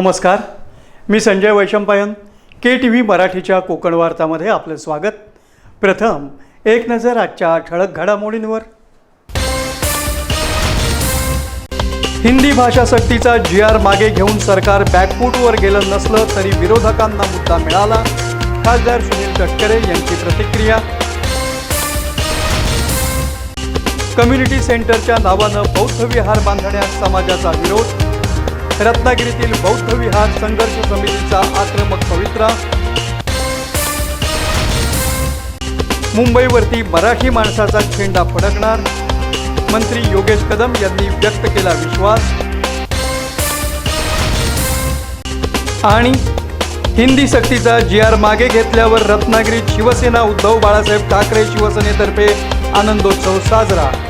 नमस्कार. मी Sanjay Vaishampayan K T V मराठीच्या कोकण वार्तामध्ये आपलं स्वागत. प्रथम एक नजर आजच्या ठळक घडामोडींवर. हिंदी भाषा सक्तीचा जी आर मागे घेऊन सरकार बॅकफूटवर गेलं नसलं तरी विरोधकांना मुद्दा मिळाला. खासदार सुनील तटकरे यांची प्रतिक्रिया. कम्युनिटी सेंटरच्या नावानं बौद्ध विहार बांधण्यास समाजाचा विरोध. रत्नागिरीतील बौद्ध विहार संघर्ष समितीचा आक्रमक पवित्रा. मुंबईवरती मराठी माणसाचा झेंडा फडकणार. मंत्री योगेश कदम यांनी व्यक्त केला विश्वास. आणि हिंदी सक्तीचा जी आर मागे घेतल्यावर रत्नागिरीत शिवसेना उद्धव बाळासाहेब ठाकरे शिवसेनेतर्फे आनंदोत्सव साजरा.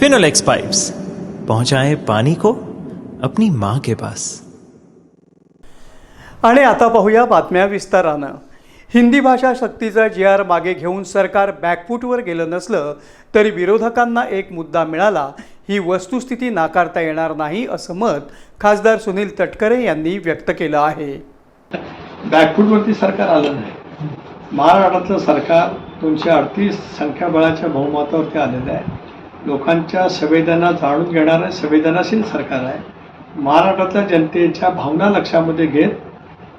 फिनोलेक्स पाइप्स पहुंचाए पानी को अपनी माँ के पास। आणि आता पाहूया बातम्या विस्तारानं. हिंदी भाषा सक्तीचा जी आर मागे घेऊन सरकार बॅकफूटवर गेलं नसलं तरी विरोधकांना एक मुद्दा मिळाला ही वस्तुस्थिती नाकारता येणार नाही असं मत खासदार सुनील तटकरे यांनी व्यक्त केलं आहे. बॅकफूटवरती सरकार आलं नाही. महाराष्ट्रातलं सरकार दोनशे अडतीस संख्याबळाच्या बहुमतावरती आलेलं आहे. लोकांच्या संवेदना जाणून घेणारं संवेदनाशील सरकार आहे. महाराष्ट्रातल्या जनतेच्या भावना लक्षामध्ये घेत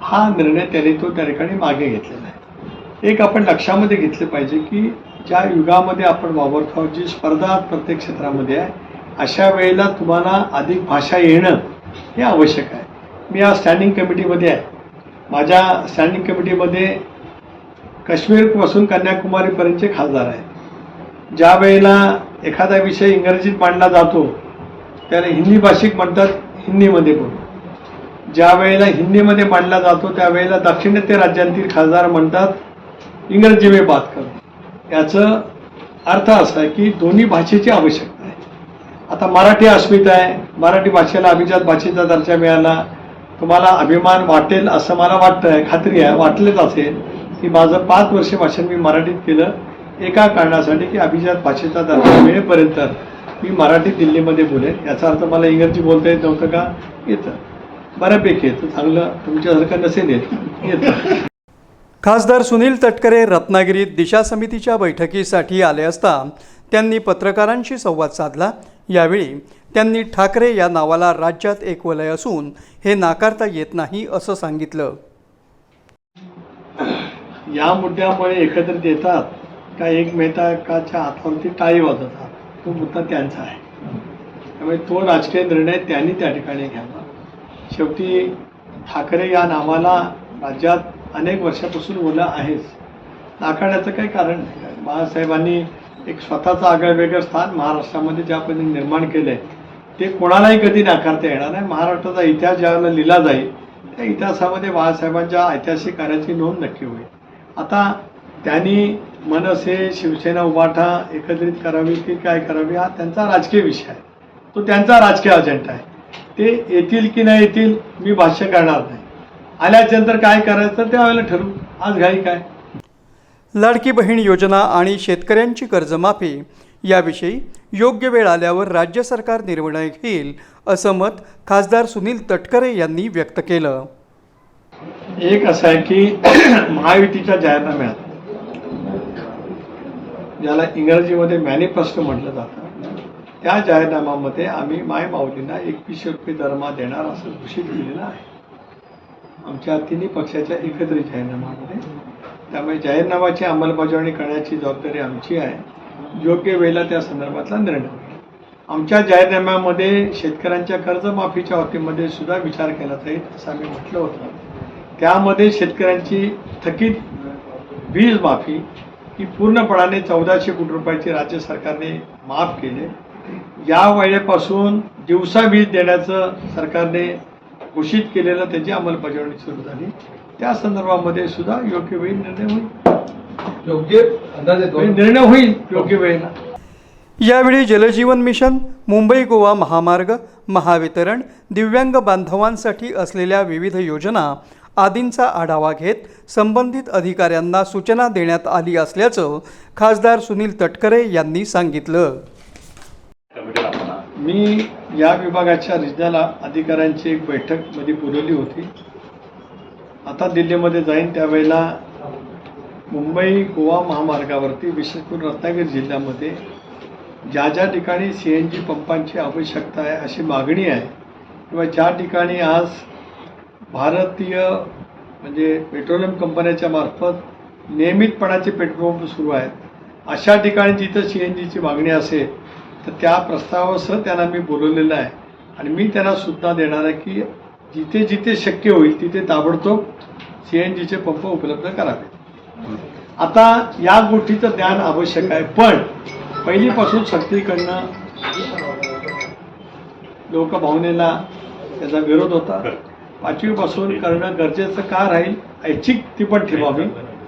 हा निर्णय त्यांनी तो त्या ठिकाणी मागे घेतलेला आहे. एक आपण लक्षामध्ये घेतलं पाहिजे की ज्या युगामध्ये आपण वावरतो आहोत, जी स्पर्धा प्रत्येक क्षेत्रामध्ये आहे अशा वेळेला तुम्हाला अधिक भाषा येणं हे आवश्यक आहे. मी या स्टँडिंग कमिटीमध्ये आहे. माझ्या स्टँडिंग कमिटीमध्ये काश्मीरपासून कन्याकुमारीपर्यंतचे खासदार आहेत. ज्या वेळेला एखादा विषय इंग्रजीत मांडला जातो त्याला हिंदी भाषिक म्हणतात हिंदीमध्ये बोलू ज्या वेळेला हिंदीमध्ये मांडला जातो त्यावेळेला दाक्षिणात्य राज्यांतील खासदार म्हणतात इंग्रजी में बात कर. याचं अर्थ असा आहे की दोन्ही भाषेची आवश्यकता आहे. आता मराठी अस्मिता आहे. मराठी भाषेला अभिजात भाषेचा दर्जा मिळाला. तुम्हाला अभिमान वाटेल असं मला वाटतं आहे खात्री आहे वाटलेच असेल की माझं पाच वर्ष भाषण मी मराठीत केलं. एका कारणासाठी की अभिजात भाषेचा दर्जा मिळेपर्यंत मी मराठी दिल्लीमध्ये बोलेन. याचा अर्थ मला इंग्रजी बोलता येत नव्हतं का? येतं. बऱ्यापैकी येतं. चांगलं तुमच्यासारखं नसेल येत. येतं. खासदार सुनील तटकरे रत्नागिरीत दिशा समितीच्या बैठकीसाठी आले असता त्यांनी पत्रकारांशी संवाद साधला. यावेळी त्यांनी ठाकरे या नावाला राज्यात एक वलय असून हे नाकारता येत नाही असं सांगितलं. या मुद्द्यामुळे एकत्रित येतात. त्या एक मेहताकाच्या हातावरती टाळी वाजवता तो मुद्दा त्यांचा आहे. त्यामुळे तो राजकीय निर्णय त्यांनी त्या ठिकाणी घ्यावा. शेवटी ठाकरे या नावाला राज्यात अनेक वर्षापासून मुलं आहेच. नाकारण्याचं काही कारण नाही. बाळासाहेबांनी एक स्वतःचं आगळं वेगळं स्थान महाराष्ट्रामध्ये ज्या पद्धतीने निर्माण केलं आहे ते कोणालाही कधी नाकारता येणार नाही. महाराष्ट्राचा इतिहास ज्यावेळेला लिहिला जाईल त्या इतिहासामध्ये बाळासाहेबांच्या ऐतिहासिक कार्याची नोंद नक्की होईल. आता त्यांनी मनसे शिवसेना उभाठा एकत्रित करावी की काय करावी हा त्यांचा राजकीय विषय आहे. तो त्यांचा राजकीय अजेंडा आहे. ते येतील की नाही येतील मी भाष्य करणार नाही. आल्याच्यानंतर काय करायचं त्यावेळेला ठरवू. आज घाई काय? लाडकी बहीण योजना आणि शेतकऱ्यांची कर्जमाफी याविषयी योग्य वेळ आल्यावर राज्य सरकार निर्णय घेईल असं मत खासदार सुनील तटकरे यांनी व्यक्त केलं. एक असं आहे की महायुतीच्या जाहीरनाम्यात ज्याला इंग्रजीमध्ये मॅनिफेस्टो म्हटलं जातं. त्या जाहीरनाम्यामध्ये आम्ही माय माऊलींना एकवीसशे रुपये दरमा देणार असं घोषित केलेलं आहे. आमच्या तिन्ही पक्षाच्या एकत्रित जाहीरनाम्यामध्ये. त्यामुळे जाहीरनाम्याची अंमलबजावणी करण्याची जबाबदारी आमची आहे. योग्य वेळेला त्या संदर्भातला निर्णय आमच्या जाहीरनाम्यामध्ये शेतकऱ्यांच्या कर्जमाफीच्या बाबतीमध्ये सुद्धा विचार केला जाईल असं आम्ही म्हटलं होतं. त्यामध्ये शेतकऱ्यांची थकीत वीज माफी ही पूर्णपणाने चौदाशे कोटी रुपयाची राज्य सरकारने माफ केले. या वेळेपासून दिवसा वीज देण्याचं सरकारने घोषित केलेलं त्याची अंमलबजावणी सुरू झाली. त्या संदर्भामध्ये सुद्धा योग्य वेळी निर्णय होईल. योग्य अंदाजे दोन निर्णय होईल योग्य वेळेला. यावेळी जलजीवन मिशन मुंबई गोवा महामार्ग महावितरण दिव्यांग बांधवांसाठी असलेल्या विविध योजना आदींचा आढावा घेत संबंधित अधिकाऱ्यांना सूचना देण्यात आली असल्याचं खासदार सुनील तटकरे यांनी सांगितलं. मी या विभागाच्या रिजनल अधिकाऱ्यांची एक बैठकमध्ये बोलवली होती. आता दिल्लीमध्ये जाईन त्यावेळेला मुंबई गोवा महामार्गावरती विशेष करून रत्नागिरी जिल्ह्यामध्ये ज्या ज्या ठिकाणी सी एन जी पंपांची आवश्यकता आहे अशी मागणी आहे किंवा ज्या ठिकाणी आज भारतीय म्हणजे पेट्रोलियम कंपन्याच्या मार्फत नियमितपणाचे पेट्रोल पंप सुरू आहेत. अशा ठिकाणी जिथं सी एन जीची मागणी असेल तर त्या प्रस्तावासह त्यांना मी बोलवलेलं आहे. आणि मी त्यांना सूचना देणार आहे की जिथे जिथे शक्य होईल तिथे ताबडतोब सी एन जीचे पंप उपलब्ध करावे. आता या गोष्टीचं ज्ञान आवश्यक आहे पण पहिलीपासून सक्तीकडनं लोकभावनेला त्याचा विरोध होता. पाचवीपासून करणं गरजेचं का राहील? ऐच्छिक ती पण ठेवावी.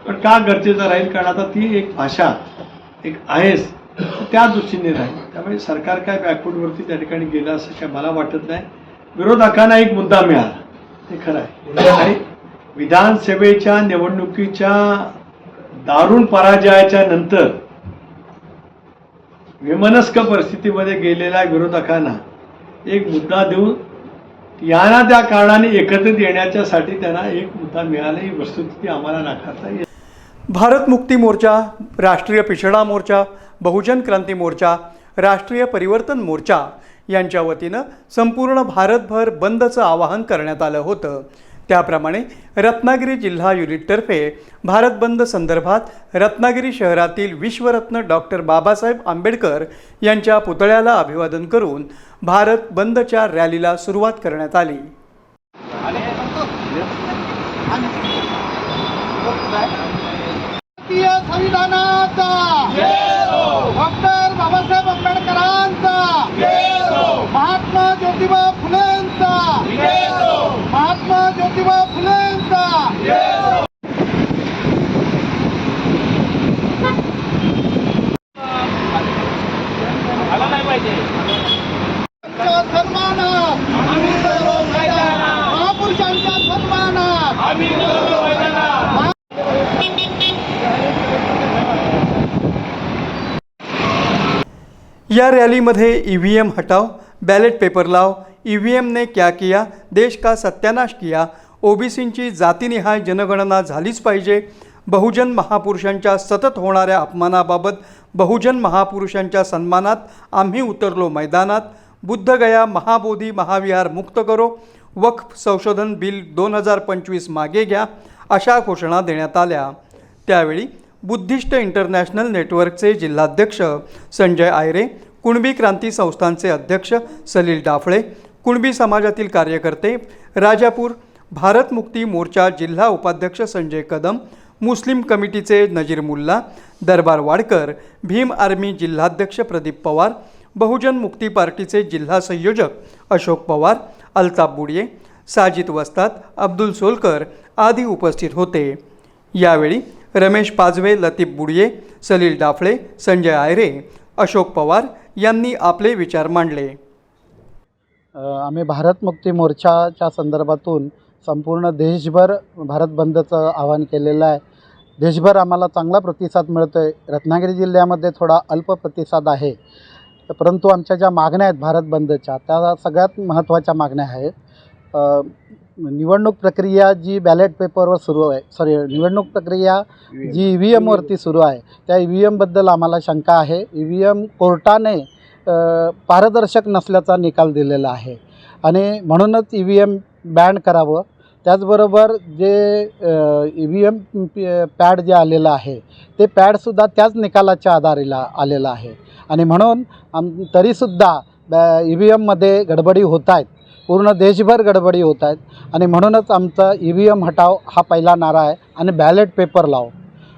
पण का गरजेचं राहील? कारण आता ती एक भाषा एक आहेच त्या दृष्टीने राहील त्यामुळे सरकार काय बॅकवर्डवरती त्या ठिकाणी गेलं असं काय मला वाटत नाही. विरोधकांना एक मुद्दा मिळाला. ते खरं आहे. आणि विधानसभेच्या निवडणुकीच्या दारुण पराजयाच्या नंतर विमनस्क परिस्थितीमध्ये गेलेल्या विरोधकांना एक मुद्दा देऊन यांना त्या कारणाने एकत्रित येण्याच्यासाठी त्यांना एक मुद्दा मिळाला. ही वस्तुस्थिती आम्हाला नाकारता येईल. भारत मुक्ती मोर्चा राष्ट्रीय पिछडा मोर्चा बहुजन क्रांती मोर्चा राष्ट्रीय परिवर्तन मोर्चा यांच्या वतीनं संपूर्ण भारतभर बंदचं आवाहन करण्यात आलं होतं. त्याप्रमाणे रत्नागिरी जिल्हा युनिटतर्फे भारत बंद संदर्भात रत्नागिरी शहरातील विश्वरत्न डॉक्टर बाबासाहेब आंबेडकर यांच्या पुतळ्याला अभिवादन करून भारत बंदच्या रॅलीला सुरुवात करण्यात आली. संविधानाचा. डॉक्टर बाबासाहेब आंबेडकरांचा. महात्मा ज्योतिबा फुलेंचा महात्मा ज्योतिबा महापुरुषांच्या सन्मानात. या रैली ई वी एम हटाओ बैलेट पेपर लाओ ई व्ही एमने क्या किया? देश का सत्यानाश किया? ओबीसींची जातीनिहाय जनगणना झालीच पाहिजे. बहुजन महापुरुषांच्या सतत होणाऱ्या अपमानाबाबत बहुजन महापुरुषांच्या सन्मानात आम्ही उतरलो मैदानात. बुद्धगया महाबोधी महाविहार मुक्त करो. वक्फ संशोधन बिल दोन हजार पंचवीस मागे घ्या अशा घोषणा देण्यात आल्या. त्यावेळी बुद्धिस्ट इंटरनॅशनल नेटवर्कचे जिल्हाध्यक्ष संजय आयरे कुणबी क्रांती संस्थांचे अध्यक्ष सलील डाफळे कुणबी समाजातील कार्यकर्ते राजापूर भारत मुक्ती मोर्चा जिल्हा उपाध्यक्ष संजय कदम मुस्लिम कमिटीचे नजीर मुल्ला दरबार वाडकर भीम आर्मी जिल्हाध्यक्ष प्रदीप पवार बहुजन मुक्ती पार्टीचे जिल्हा संयोजक अशोक पवार अल्ताफ बुडिये साजिद वस्ताद अब्दुल सोलकर आदी उपस्थित होते. यावेळी रमेश पाजवे लतीफ बुडिये सलील डाफळे संजय आयरे अशोक पवार यांनी आपले विचार मांडले. आम्ही भारत मुक्ती मोर्चाच्या संदर्भातून संपूर्ण देशभर भारत बंदचं आवाहन केलेलं आहे. देशभर आम्हाला चांगला प्रतिसाद मिळतो आहे रत्नागिरी जिल्ह्यामध्ये थोडा अल्प प्रतिसाद आहे. परंतु आमच्या ज्या मागण्या आहेत भारत बंदच्या त्या सगळ्यात महत्त्वाच्या मागण्या आहेत. निवडणूक प्रक्रिया जी बॅलेट पेपरवर सुरू आहे सॉरी निवडणूक प्रक्रिया जी ई व्ही एमवरती सुरू आहे त्या ई व्ही एमबद्दल आम्हाला शंका आहे. ई व्ही एम कोर्टाने पारदर्शक नसल्याचा निकाल दिलेला आहे. आणि म्हणूनच ई व्ही एम बॅन करावं. त्याचबरोबर जे ई व्ही एम पॅड जे आलेलं आहे ते पॅडसुद्धा त्याच निकालाच्या आधारेला आलेलं आहे. आणि म्हणून आम तरीसुद्धा ई व्ही एममध्ये गडबडी होत आहेत. पूर्ण देशभर गडबडी होत आहेत. आणि म्हणूनच आमचा ई व्ही एम हटाव हा पहिला नारा आहे. आणि बॅलेट पेपर लाव.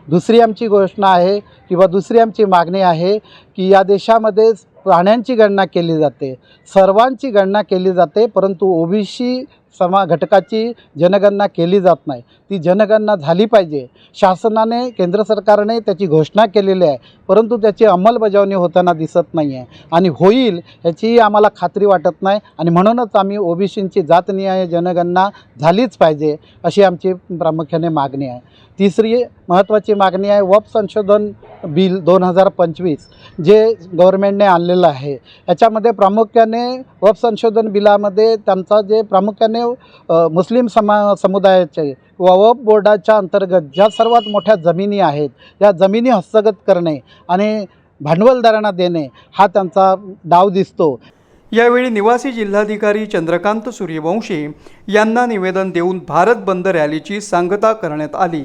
दुसरी आमची घोषणा आहे किंवा दुसरी आमची मागणी आहे की या देशामध्येच प्राण्यांची गणना केली जाते. सर्वांची गणना केली जाते परंतु ओबीसी समा घटकाची जनगणना केली जात नाही. ती जनगणना झाली पाहिजे. शासनाने केंद्र सरकारने त्याची घोषणा केलेली आहे. परंतु त्याची अंमलबजावणी होताना दिसत नाही आहे आणि होईल याचीही आम्हाला खात्री वाटत नाही. आणि म्हणूनच आम्ही ओबीसींची जातनिहाय जनगणना झालीच पाहिजे अशी आमची प्रामुख्याने मागणी आहे. तिसरी महत्त्वाची मागणी आहे वप संशोधन बिल दोन हजार पंचवीस जे गव्हर्मेंटने आणलेलं आहे. याच्यामध्ये प्रामुख्याने वप संशोधन बिलामध्ये त्यांचा जे प्रामुख्याने अ, मुस्लिम समा समुदायाचे व बोर्डाच्या अंतर्गत ज्या सर्वात मोठ्या जमिनी आहेत या जमिनी हस्तगत करणे आणि भांडवलदारांना देणे हा त्यांचा डाव दिसतो. यावेळी निवासी जिल्हाधिकारी चंद्रकांत सूर्यवंशी यांना निवेदन देऊन भारत बंद रॅलीची सांगता करण्यात आली.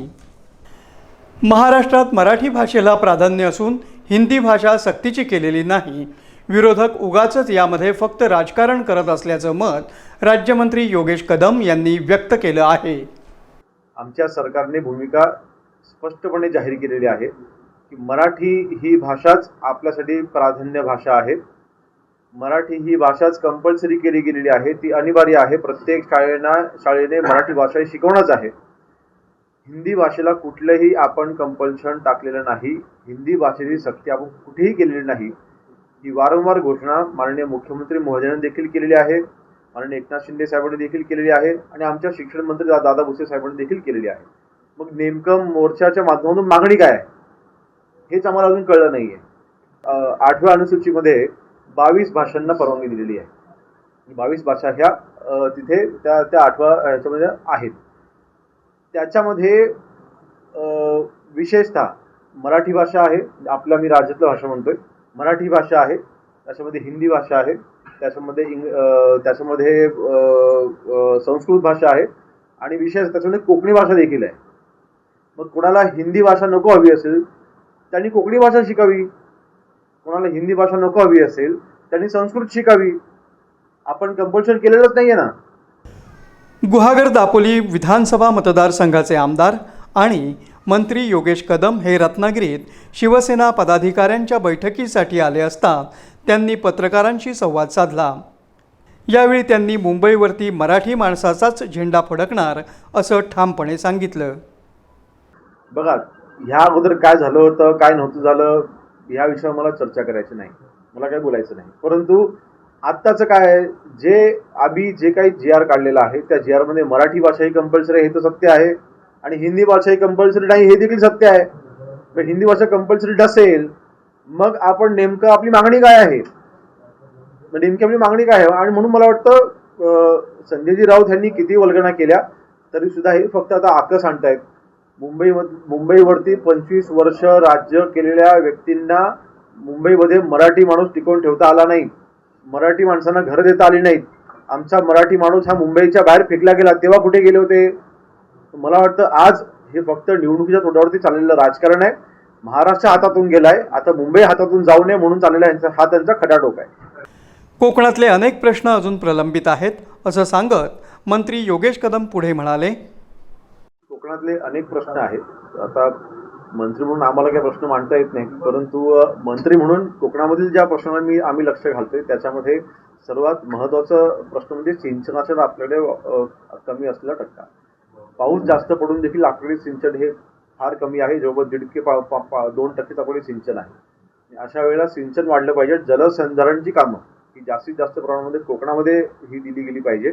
महाराष्ट्रात मराठी भाषेला प्राधान्य असून हिंदी भाषा सक्तीची केलेली नाही. विरोधक उगाच यामध्ये फक्त राजकारण करत असल्याचं मत राज्यमंत्री योगेश कदम यांनी व्यक्त केलं आहे. आमच्या सरकारने भूमिका स्पष्टपणे जाहीर केलेली आहे की मराठी ही भाषाच आपल्यासाठी प्राधान्य भाषा आहे. मराठी ही भाषाच कंपल्सरी केली गेलेली आहे. ती अनिवार्य आहे. प्रत्येक शाळेना शाळेने मराठी भाषा ही शिकवणंच आहे. हिंदी भाषेला कुठलंही आपण कंपल्शन टाकलेलं नाही. हिंदी भाषेची सक्ती आपण कुठेही केलेली नाही. ही वारंवार घोषणा माननीय मुख्यमंत्री महोदयांनी देखील केलेली आहे. माननीय एकनाथ शिंदे साहेबांनी देखील केलेली आहे आणि आमच्या शिक्षण मंत्री दादा भुसे साहेबांनी देखील केलेली आहे. मग नेमकं मोर्चाच्या माध्यमातून मागणी काय आहे? हेच आम्हाला अजून कळलं नाही आहे आठव्या अनुसूचीमध्ये बावीस भाषांना परवानगी दिलेली आहे. बावीस भाषा ह्या तिथे त्या त्या आठव्या ह्याच्यामध्ये आहेत. त्याच्यामध्ये विशेषतः मराठी भाषा आहे. आपल्या मी राज्यातलं भाषा म्हणतोय. मराठी भाषा आहे त्याच्यामध्ये हिंदी भाषा आहे त्याच्यामध्ये इंग त्याच्यामध्ये संस्कृत भाषा आहे आणि विशेष त्याच्यामध्ये कोकणी भाषा देखील आहे. मग कोणाला हिंदी भाषा नको हवी असेल त्यांनी कोकणी भाषा शिकावी. कोणाला हिंदी भाषा नको हवी असेल त्यांनी संस्कृत शिकावी. आपण कंपल्शन केलेलंच नाही आहे ना. गुहागर दापोली विधानसभा मतदारसंघाचे आमदार आणि मंत्री योगेश कदम हे रत्नागिरीत शिवसेना पदाधिकाऱ्यांच्या बैठकीसाठी आले असता त्यांनी पत्रकारांशी संवाद साधला. यावेळी त्यांनी मुंबईवरती मराठी माणसाचाच झेंडा फडकणार असं ठामपणे सांगितलं. बघा ह्या अगोदर काय झालं होतं काय नव्हतं झालं या विषयावर मला चर्चा करायची नाही. मला काय बोलायचं नाही. परंतु आत्ताचं काय जे आम्ही जे काही जी आर काढलेलं आहे त्या जी आरमध्ये मराठी भाषा ही कंपल्सरी आहे हे तर सत्य आहे. आणि हिंदी भाषा ही कंपल्सरी नाही हे देखील सत्य आहे. तर हिंदी भाषा कंपल्सरी नसेल मग आपण नेमकं आपली मागणी काय आहे? नेमकी आपली मागणी काय आहे? आणि म्हणून मला वाटतं संजयजी राऊत यांनी किती वल्गना केल्या तरी सुद्धा हे फक्त आता आकस आणतायत. मुंबई मुंबईवरती पंचवीस वर्ष राज्य केलेल्या व्यक्तींना मुंबईमध्ये मराठी माणूस टिकवून ठेवता आला नाही. मराठी माणसांना घरं देता आली नाहीत. आमचा मराठी माणूस हा मुंबईच्या बाहेर फेकला गेला तेव्हा कुठे गेले होते? मला वाटतं आज हे फक्त निवडणुकीच्या तोंडावरती चाललेलं राजकारण आहे. महाराष्ट्र हातातून गेलाय. आता मुंबई हातातून जाऊ नये म्हणून चाललेला यांचा हा त्यांचा खटाटोप आहे. कोकणातले अनेक प्रश्न अजून प्रलंबित आहेत असं सांगत मंत्री योगेश कदम पुढे म्हणाले. कोकणातले अनेक प्रश्न आहेत. आता मंत्री म्हणून आम्हाला काही प्रश्न मांडता येत नाही परंतु मंत्री म्हणून कोकणामधील ज्या प्रश्नांना मी आम्ही लक्ष घालतोय त्याच्यामध्ये सर्वात महत्त्वाचा प्रश्न म्हणजे सिंचनाचा आपल्याकडे कमी असलेला टक्का. पाऊस जास्त पडून देखील लाकडी सिंचन हे फार कमी आहे. जवळपास दीडके पा, पा, पा दोन टक्के आपल्याकडे सिंचन आहे. अशा वेळेला सिंचन वाढलं पाहिजे. जलसंधारणची कामं ही जास्तीत जास्त प्रमाणामध्ये कोकणामध्ये ही दिली गेली पाहिजे.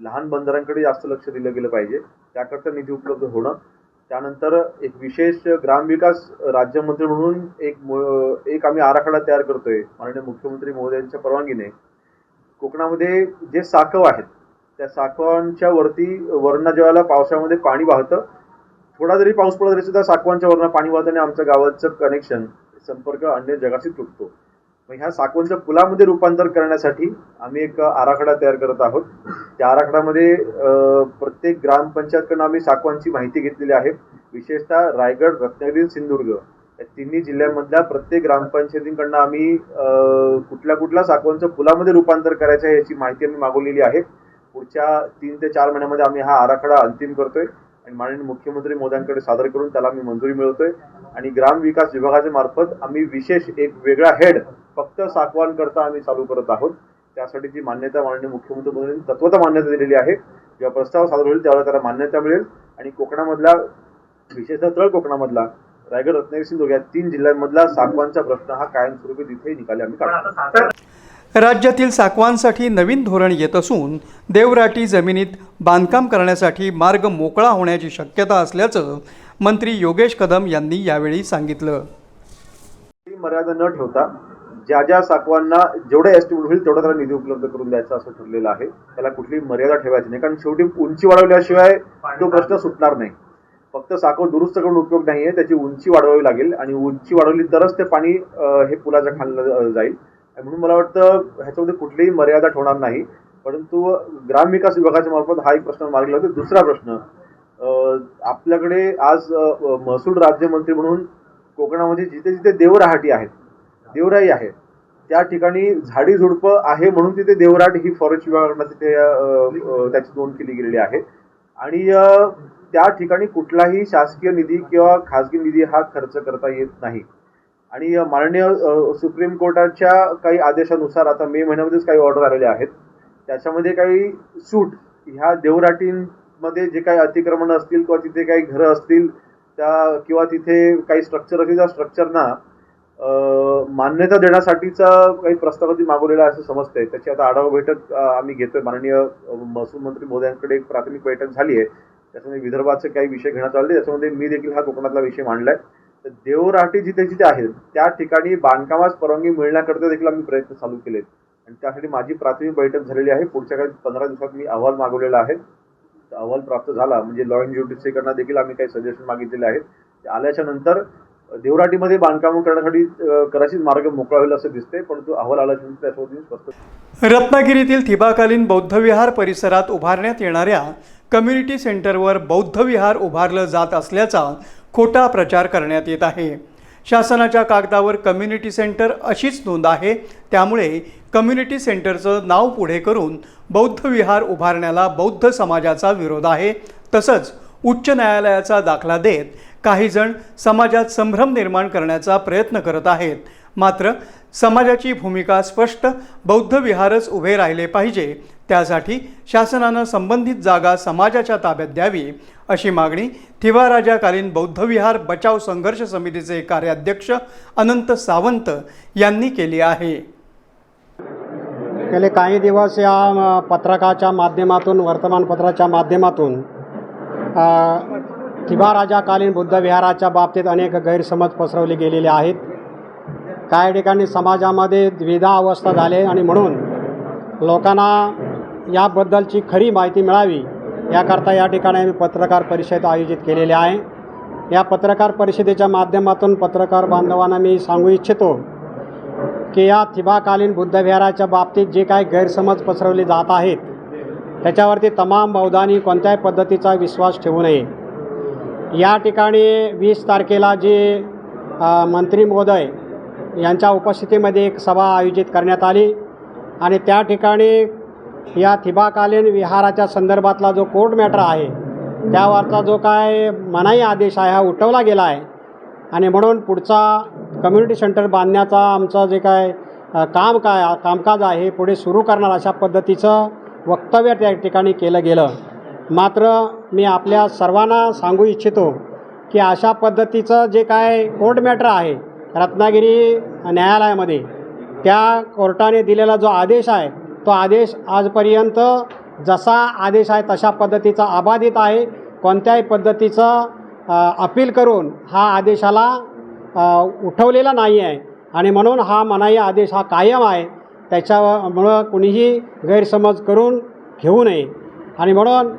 लहान बंदरांकडे जास्त लक्ष दिलं गेलं पाहिजे. त्याकरता निधी उपलब्ध होणं. त्यानंतर एक विशेष ग्रामविकास राज्यमंत्री म्हणून एक मो- एक आम्ही आराखडा तयार करतोय. माननीय मुख्यमंत्री महोदयांच्या परवानगीने. कोकणामध्ये जे साकव आहेत त्या साकवांच्या वरती वरना जेव्हा पावसामध्ये पाणी वाहतं. थोडा जरी पाऊस पडला तरी सुद्धा साकवांच्या वरनं पाणी वाहतं आणि आमच्या गावाचं कनेक्शन संपर्क अन्य जगाशी तुटतो. मग ह्या साकवणचं पुलामध्ये रूपांतर करण्यासाठी आम्ही एक आराखडा तयार करत आहोत. त्या आराखड्यामध्ये प्रत्येक ग्रामपंचायतकडून आम्ही साकवांची माहिती घेतलेली आहे. विशेषतः रायगड रत्नागिरी सिंधुदुर्ग या तिन्ही जिल्ह्यांमधल्या प्रत्येक ग्रामपंचायतींकडनं आम्ही कुठल्या कुठल्या साकवांचं पुलामध्ये रूपांतर करायचं आहे याची माहिती आम्ही मागवलेली आहे. पुढच्या तीन ते चार महिन्यामध्ये आम्ही हा आराखडा अंतिम करतोय आणि माननीय मुख्यमंत्री मोद्यांकडे सादर करून त्याला आम्ही मंजुरी मिळवतोय. आणि ग्राम विकास विभागाच्या मार्फत आम्ही विशेष एक वेगळा हेड फक्त साकवान करता आम्ही चालू करत आहोत. त्यासाठी जी मान्यता माननीय मुख्यमंत्री मोदींनी तत्वता मान्यता दिलेली आहे. जेव्हा प्रस्ताव सादर होईल त्यावेळेला त्याला मान्यता मिळेल. आणि कोकणामधला विशेषतः तळ कोकणामधला रायगड रत्नागिरी सिंधुदुर्ग या तीन जिल्ह्यांमधला साकवानचा प्रश्न हा कायमस्वरूपी तिथे निकाली आम्ही काढतो राज्यातील साकवांसाठी नवीन धोरण येत असून देवराटी जमिनीत बांधकाम करण्यासाठी मार्ग मोकळा होण्याची शक्यता असल्याचं मंत्री योगेश कदम यांनी यावेळी सांगितलं. ती मर्यादा न ठेवता ज्या ज्या साकवांना जेवढं एस्टिमेट होईल तेवढा त्याला निधी उपलब्ध करून द्यायचा असं ठरलेलं आहे. त्याला कुठलीही मर्यादा ठेवायची नाही. कारण शेवटी उंची वाढवल्याशिवाय तो प्रश्न सुटणार नाही. फक्त साकव दुरुस्त करून उपयोग नाही आहे त्याची उंची वाढवावी लागेल. आणि उंची वाढवली तरच ते पाणी हे पुलाच्या खालनं जाईल. म्हणून मला वाटतं ह्याच्यामध्ये कुठलीही मर्यादा ठेवणार नाही. परंतु ग्रामविकास विभागाच्या मार्फत हा एक प्रश्न मार्गी लागतो दुसरा प्रश्न आपल्याकडे आज महसूल राज्यमंत्री म्हणून कोकणामध्ये जिथे जिथे देवराहाटी आहेत देवराई आहे त्या ठिकाणी झाडी झुडपं आहे म्हणून तिथे देवराट ही फॉरेस्ट विभागाकडनं तिथे त्याची नोंद केली गेलेली आहे. आणि त्या ठिकाणी कुठलाही शासकीय निधी किंवा खाजगी निधी हा खर्च करता येत नाही. आणि माननीय सुप्रीम कोर्टाच्या काही आदेशानुसार आता मे महिन्यामध्येच काही ऑर्डर आलेले आहेत. त्याच्यामध्ये काही सूट ह्या देवराटींमध्ये जे काही अतिक्रमण असतील किंवा तिथे काही घरं असतील त्या किंवा तिथे काही स्ट्रक्चर असतील त्या स्ट्रक्चरना मान्यता देण्यासाठीचा काही प्रस्ताव ती मागवलेला आहे असं समजतंय. त्याची आता आढावा बैठक आम्ही घेतोय. माननीय महसूल मंत्री मोदयांकडे एक प्राथमिक बैठक झाली आहे त्याच्यामध्ये विदर्भाचे काही विषय घेण्यात आले. त्याच्यामध्ये मी देखील हा कोकणातला विषय मांडलाय. देवराटी जिथे जिथे आहेत त्या ठिकाणी बांधकामास परवानगी मिळण्याकरता देखील आम्ही प्रयत्न चालू केलेत. आणि त्यासाठी माझी प्राथमिक बैठक झालेली आहे. पुढच्या काही पंधरा दिवसात मी अहवाल मागवलेला आहे. अहवाल प्राप्त झाला म्हणजे लॉ अँड देखील आम्ही काही सजेशन मागितलेले आहेत. ते आल्याच्यानंतर देवराटीमध्ये बांधकाम करण्यासाठी कदाचित मार्ग मोकळा होईल असं दिसते परंतु अहवाल आल्याच्यानंतर स्पष्ट रत्नागिरीतील थिबाकालीन बौद्धविहार परिसरात उभारण्यात येणाऱ्या कम्युनिटी सेंटरवर बौद्ध विहार उभारलं जात असल्याचा खोटा प्रचार करण्यात येत आहे. शासनाच्या कागदावर कम्युनिटी सेंटर अशीच नोंद आहे. त्यामुळे कम्युनिटी सेंटरचं नाव पुढे करून बौद्ध विहार उभारण्याला बौद्ध समाजाचा विरोध आहे. तसंच उच्च न्यायालयाचा दाखला देत काहीजण समाजात संभ्रम निर्माण करण्याचा प्रयत्न करत आहेत. मात्र समाजाची भूमिका स्पष्ट बौद्ध विहारच उभे राहिले पाहिजे त्यासाठी शासनानं संबंधित जागा समाजाच्या ताब्यात द्यावी अशी मागणी थिवाराजाकालीन बौद्ध विहार बचाव संघर्ष समितीचे कार्याध्यक्ष अनंत सावंत यांनी केली आहे. गेले काही दिवस या पत्रकाच्या माध्यमातून वर्तमानपत्राच्या माध्यमातून थिवाराजाकालीन बुद्धविहाराच्या बाबतीत अनेक गैरसमज पसरवले गेलेले आहेत. काही ठिकाणी समाजामध्ये द्विधा अवस्था झाले आणि म्हणून लोकांना याबद्दलची खरी माहिती मिळावी याकरता या ठिकाणी आम्ही पत्रकार परिषद आयोजित केलेली आहे. या पत्रकार परिषदेच्या माध्यमातून पत्रकार बांधवांना मी सांगू इच्छितो की या थिबाकालीन बुद्धविहाराच्या बाबतीत जे काही गैरसमज पसरवले जात आहेत त्याच्यावरती तमाम बौद्धांनी कोणत्याही पद्धतीचा विश्वास ठेवू नये. या ठिकाणी वीस तारखेला जे मंत्री महोदय यांच्या उपस्थितीमध्ये एक सभा आयोजित करण्यात आली आणि त्या ठिकाणी या थिबाकालीन विहाराच्या संदर्भातला जो कोर्ट मॅटर आहे त्यावरचा जो काय मनाई आदेश आहे हा उठवला गेला आहे. आणि म्हणून पुढचा कम्युनिटी सेंटर बांधण्याचा आमचं जे काय काम काय कामकाज आहे पुढे सुरू करणार अशा पद्धतीचं वक्तव्य त्या ठिकाणी केलं गेलं. मात्र मी आपल्या सर्वांना सांगू इच्छितो की अशा पद्धतीचं जे काय कोर्ट मॅटर आहे रत्नागिरी न्यायालयामध्ये त्या कोर्टाने दिलेला जो आदेश आहे तो आदेश आजपर्यंत जसा आदेश आहे तशा पद्धतीचा अबाधित आहे. कोणत्याही पद्धतीचं अपील करून हा आदेशाला उठवलेला नाही आहे. आणि म्हणून हा मनाई आदेश हा कायम आहे. त्याच्यामुळं कुणीही गैरसमज करून घेऊ नये. आणि म्हणून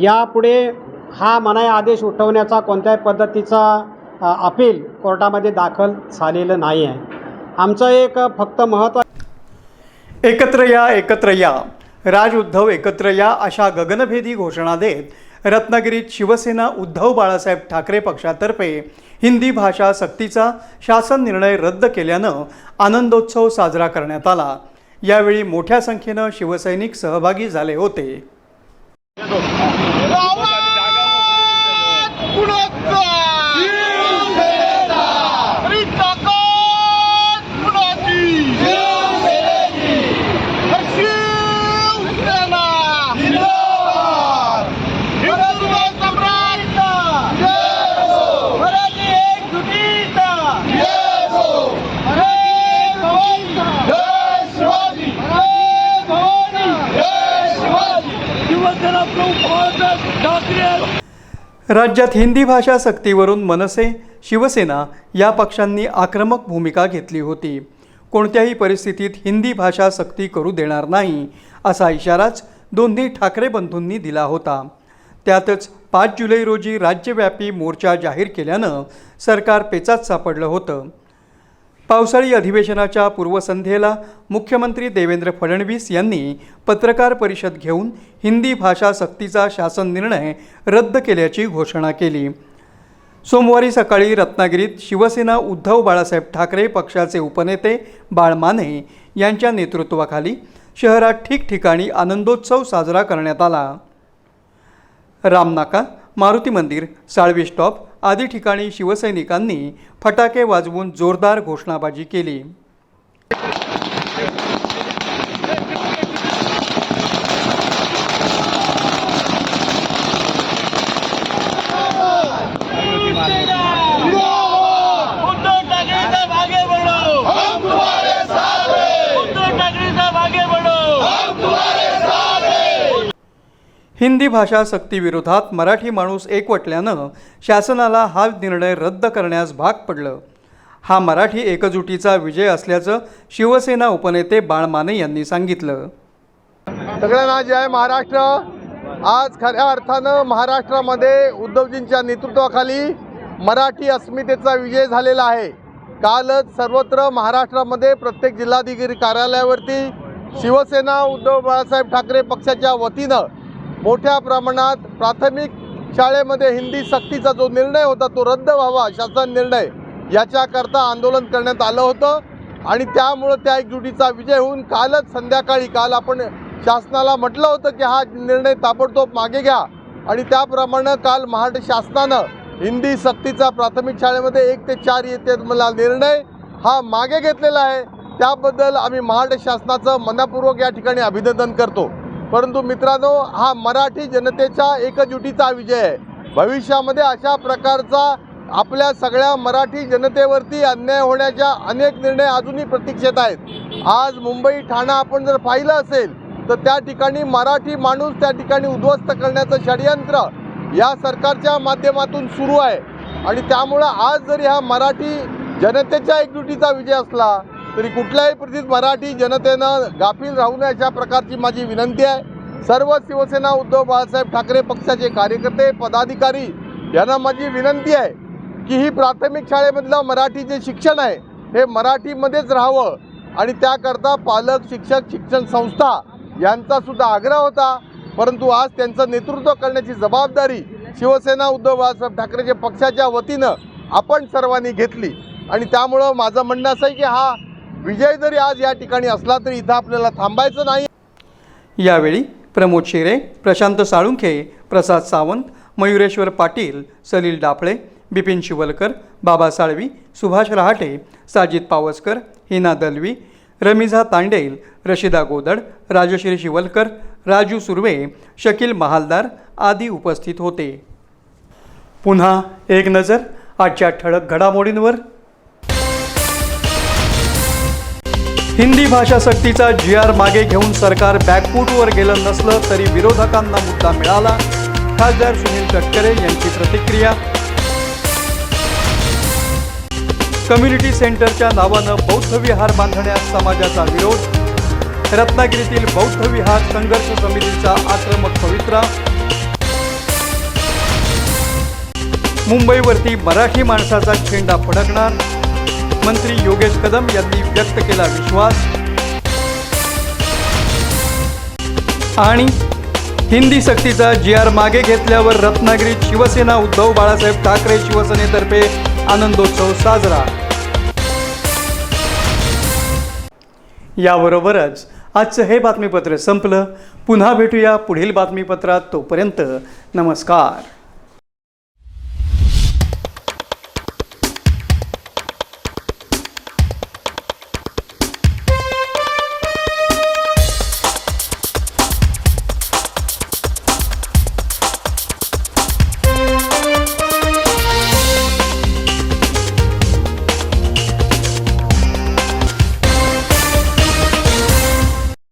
यापुढे हा मनाई आदेश उठवण्याचा कोणत्याही पद्धतीचा अपील कोर्टामध्ये दाखल झालेलं नाही आहे. आमचं एक फक्त महत्त्व एकत्र या एकत्र या. राज उद्धव एकत्र या अशा गगनभेदी घोषणा देत रत्नागिरीत शिवसेना उद्धव बाळासाहेब ठाकरे पक्षातर्फे हिंदी भाषा सक्तीचा शासन निर्णय रद्द केल्यानं आनंदोत्सव साजरा करण्यात आला. यावेळी मोठ्या संख्येनं शिवसैनिक सहभागी झाले होते कुणाचा आणि ताकद कुणाची शिवसेना हिंदुत्व सम्राट मराठी एकजुटीचा हरे भवानी हरे भवानी शिवसेना प्रमुख बाळासाहेब ठाकरे राज्यात हिंदी भाषा सक्तीवरून मनसे शिवसेना या पक्षांनी आक्रमक भूमिका घेतली होती. कोणत्याही परिस्थितीत हिंदी भाषा सक्ती करू देणार नाही असा इशाराच दोन्ही ठाकरे बंधूंनी दिला होता. त्यातच पाच जुलै रोजी राज्यव्यापी मोर्चा जाहीर केल्यानं सरकार पेचात सापडलं होतं. पावसाळी अधिवेशनाच्या पूर्वसंध्येला मुख्यमंत्री देवेंद्र फडणवीस यांनी पत्रकार परिषद घेऊन हिंदी भाषा सक्तीचा शासन निर्णय रद्द केल्याची घोषणा केली. सोमवारी सकाळी रत्नागिरीत शिवसेना उद्धव बाळासाहेब ठाकरे पक्षाचे उपनेते बाळ माने यांच्या नेतृत्वाखाली शहरात ठिकठिकाणी आनंदोत्सव साजरा करण्यात आला. रामनाका मारुती मंदिर साळवी स्टॉप आदी ठिकाणी शिवसैनिकांनी फटाके वाजवून जोरदार घोषणाबाजी केली. हिंदी भाषा सक्तीविरोधात मराठी माणूस एकवटल्यानं शासनाला हा निर्णय रद्द करण्यास भाग पडलं. हा मराठी एकजुटीचा विजय असल्याचं शिवसेना उपनेते बाळ माने यांनी सांगितलं. सगळ्यांना जय महाराष्ट्र. आज खऱ्या अर्थानं महाराष्ट्रामध्ये उद्धवजींच्या नेतृत्वाखाली मराठी अस्मितेचा विजय झालेला आहे. कालच सर्वत्र महाराष्ट्रामध्ये प्रत्येक जिल्हाधिकारी कार्यालयावरती शिवसेना उद्धव बाळासाहेब ठाकरे पक्षाच्या वतीनं मोठ्या प्रमाणात प्राथमिक शाळेमध्ये हिंदी सक्तीचा जो निर्णय होता तो रद्द व्हावा शासन निर्णय याच्याकरता आंदोलन करण्यात आलं होतं. आणि त्यामुळं त्या एकजुटीचा विजय होऊन कालच संध्याकाळी काल आपण शासनाला म्हटलं होतं की हा निर्णय ताबडतोब मागे घ्या. आणि त्याप्रमाणे काल महाराष्ट्र शासनानं हिंदी सक्तीचा प्राथमिक शाळेमध्ये एक ते चार येते मला निर्णय हा मागे घेतलेला आहे. त्याबद्दल आम्ही महाराष्ट्र शासनाचं मनापूर्वक या ठिकाणी अभिनंदन करतो. परंतु मित्रांनो हा मराठी जनतेच्या एकजुटीचा विजय आहे. भविष्यामध्ये अशा प्रकारचा आपल्या सगळ्या मराठी जनतेवरती अन्याय होण्याच्या अनेक निर्णय अजूनही प्रतीक्षेत आहेत. आज मुंबई ठाणा आपण जर पाहिलं असेल तर त्या ठिकाणी मराठी माणूस त्या ठिकाणी उद्ध्वस्त करण्याचं षडयंत्र या सरकारच्या माध्यमातून सुरू आहे. आणि त्यामुळं आज जरी हा मराठी जनतेच्या एकजुटीचा विजय असला तरी कुठल्याही परिस्थितीत मराठी जनतेनं गाफील राहू नये अशा प्रकारची माझी विनंती आहे. सर्व शिवसेना उद्धव बाळासाहेब ठाकरे पक्षाचे कार्यकर्ते पदाधिकारी यांना माझी विनंती आहे की ही प्राथमिक शाळेमधलं मराठी जे शिक्षण आहे हे मराठीमध्येच राहावं आणि त्याकरता पालक शिक्षक शिक्षण संस्था यांचा सुद्धा आग्रह होता. परंतु आज त्यांचं नेतृत्व करण्याची जबाबदारी शिवसेना उद्धव बाळासाहेब ठाकरेच्या पक्षाच्या वतीनं आपण सर्वांनी घेतली. आणि त्यामुळं माझं म्हणणं असं आहे की हा विजय जरी आज या ठिकाणी असला तरी इथं आपल्याला थांबायचं नाही. यावेळी प्रमोद शेरे प्रशांत साळुंखे प्रसाद सावंत मयुरेश्वर पाटील सलील डाफळे बिपिन शिवलकर बाबा साळवी सुभाष रहाटे साजिद पावसकर हिना दलवी रमिझा तांडेल रशिदा गोदड राजश्री शिवलकर राजू सुर्वे शकील महालदार आदी उपस्थित होते. पुन्हा एक नजर आजच्या ठळक घडामोडींवर. हिंदी भाषा सक्तीचा जी आर मागे घेऊन सरकार बॅकफूटवर गेलं नसलं तरी विरोधकांना मुद्दा मिळाला. खासदार सुनील तटकरे यांची प्रतिक्रिया. कम्युनिटी सेंटरच्या नावानं बौद्ध विहार बांधण्यास समाजाचा विरोध. रत्नागिरीतील बौद्ध विहार संघर्ष समितीचा आक्रमक पवित्रा. मुंबईवरती मराठी माणसाचा झेंडा फडकणार. मंत्री योगेश कदम यांनी व्यक्त केला विश्वास. आणि हिंदी सक्तीचा जी आर मागे घेतल्यावर रत्नागिरीत शिवसेना उद्धव बाळासाहेब ठाकरे शिवसेनेतर्फे आनंदोत्सव साजरा. याबरोबरच आजचं हे बातमीपत्र संपलं. पुन्हा भेटूया पुढील बातमीपत्रात तोपर्यंत नमस्कार.